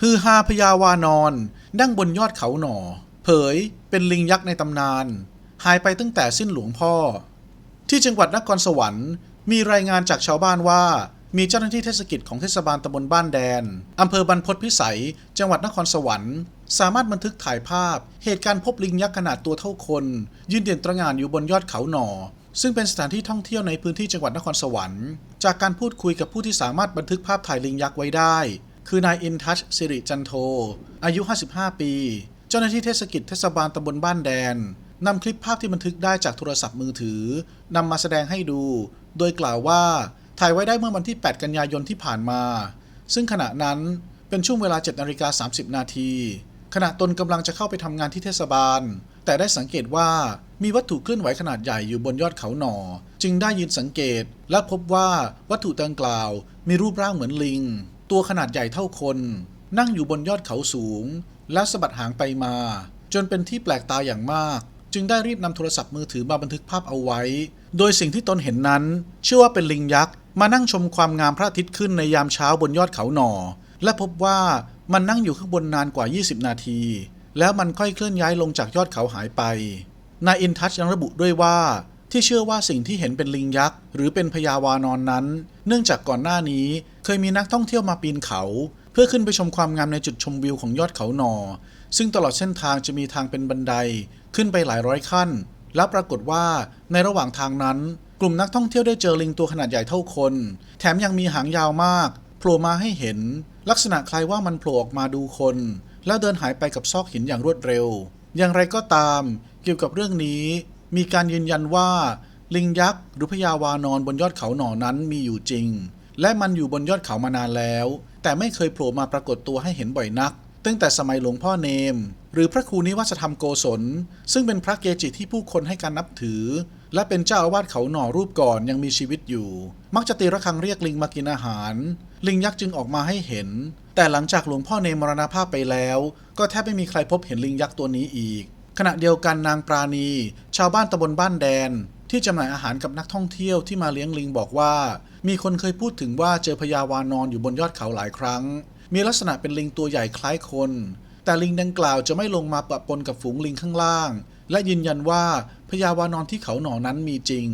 ฮือฮาพญาวานอนนั่งบนยอดเขาหนอ เผยเป็นลิงยักษ์ในตำนาน หายไปตั้งแต่สิ้นหลวงพ่อ ที่จังหวัดนครสวรรค์มีรายงานจากชาวบ้านว่า มีเจ้าหน้าที่เทศกิจของเทศบาลตำบลบ้านแดนอำเภอบรรพตพิสัย จังหวัดนครสวรรค์ สามารถบันทึกถ่ายภาพ เหตุการณ์พบลิงยักษ์ขนาดตัวเท่าคน ยืนเด่นตระหง่านอยู่บนยอดเขาหนอ ซึ่งเป็นสถานที่ท่องเที่ยวในพื้นที่จังหวัดนครสวรรค์ จากการพูดคุยกับผู้ที่สามารถบันทึกภาพถ่ายลิงยักษ์ไว้ได้ คือนายอินทัชสิริจันโท อายุ 55 ปี เจ้าหน้าที่เทศกิจเทศบาลตำบลบ้านแดนนำคลิปภาพที่บันทึกได้จากโทรศัพท์มือถือนำมาแสดงให้ดู โดยกล่าวว่าถ่ายไว้ได้เมื่อวันที่ 8 กันยายนที่ผ่านมา ซึ่งขณะนั้นเป็นช่วงเวลา7นาฬิกา30 นาที ขณะตนกำลังจะเข้าไปทำงานที่เทศบาล แต่ได้สังเกตว่ามีวัตถุเคลื่อนไหวขนาดใหญ่อยู่บนยอดเขาหนอ จึงได้ยืนสังเกตและพบว่าวัตถุดังกล่าว มีรูปร่างเหมือนลิง ตัวขนาดใหญ่เท่าคน นั่งอยู่บนยอดเขาสูง และสะบัดหางไปมา จนเป็นที่แปลกตาอย่างมาก จึงได้รีบนำโทรศัพท์มือถือมาบันทึกภาพเอาไว้ โดยสิ่งที่ตนเห็นนั้น เชื่อว่าเป็นลิงยักษ์มานั่งชมความงามพระอาทิตย์ขึ้นในยามเช้าบนยอดเขาหนอและพบว่ามันนั่งอยู่ข้างบนนานกว่า 20 นาที แล้วมันค่อยเคลื่อนย้ายลงจากยอดเขาหายไปนายอินทัชยังระบุด้วยว่าที่เชื่อว่าสิ่งที่เห็นเป็นลิงยักษ์ หรือเป็นพญาวานอนนั้น เนื่องจากก่อนหน้านี้ เคยมีนักท่องเที่ยวมาปีนเขา เพื่อขึ้นไปชมความงามในจุดชมวิวของยอดเขาหนอ ซึ่งตลอดเส้นทางจะมีทางเป็นบันไดขึ้นไปหลายร้อยขั้น และปรากฏว่าในระหว่างทางนั้น กลุ่มนักท่องเที่ยวได้เจอลิงตัวขนาดใหญ่เท่าคน แถมยังมีหางยาวมากโผล่มาให้เห็น ลักษณะคล้ายว่ามันโผล่ออกมาดูคน แล้วเดินหายไปกับซอกหินอย่างรวดเร็ว อย่างไรก็ตาม เกี่ยวกับเรื่องนี้ มีการยืนยันว่า ลิงยักษ์หรือพญาวานอนบนยอดเขาหนอนั้นมีอยู่จริง และมันอยู่บนยอดเขามานานแล้ว แต่ไม่เคยโผล่มาปรากฏตัวให้เห็นบ่อยนัก ตั้งแต่สมัยหลวงพ่อเนม หรือพระครูนิวัฒธรรมโกศล ซึ่งเป็นพระเกจิที่ผู้คนให้การนับถือ และเป็นเจ้าอาวาสเขาหน่อรูปก่อนยังมีชีวิตอยู่ มักจะตีระฆังเรียกลิงมากินอาหาร ลิงยักษ์จึงออกมาให้เห็น แต่หลังจากหลวงพ่อเนมมรณภาพไปแล้ว ก็แทบไม่มีใครพบเห็นลิงยักษ์ตัวนี้อีกขณะเดียวกันนางปราณี ชาวบ้านตำบลบ้านแดน ที่จำหน่ายอาหารกับนักท่องเที่ยวที่มาเลี้ยงลิงบอกว่า มีคนเคยพูดถึงว่าเจอพญาวานอนอยู่บนยอดเขาหลายครั้ง มีลักษณะเป็นลิงตัวใหญ่คล้ายคน แต่ลิงดังกล่าวจะไม่ลงมาปะปนกับฝูงลิงข้างล่าง และยืนยันว่าพญาวานอนที่เขาหนอนั้นมีจริง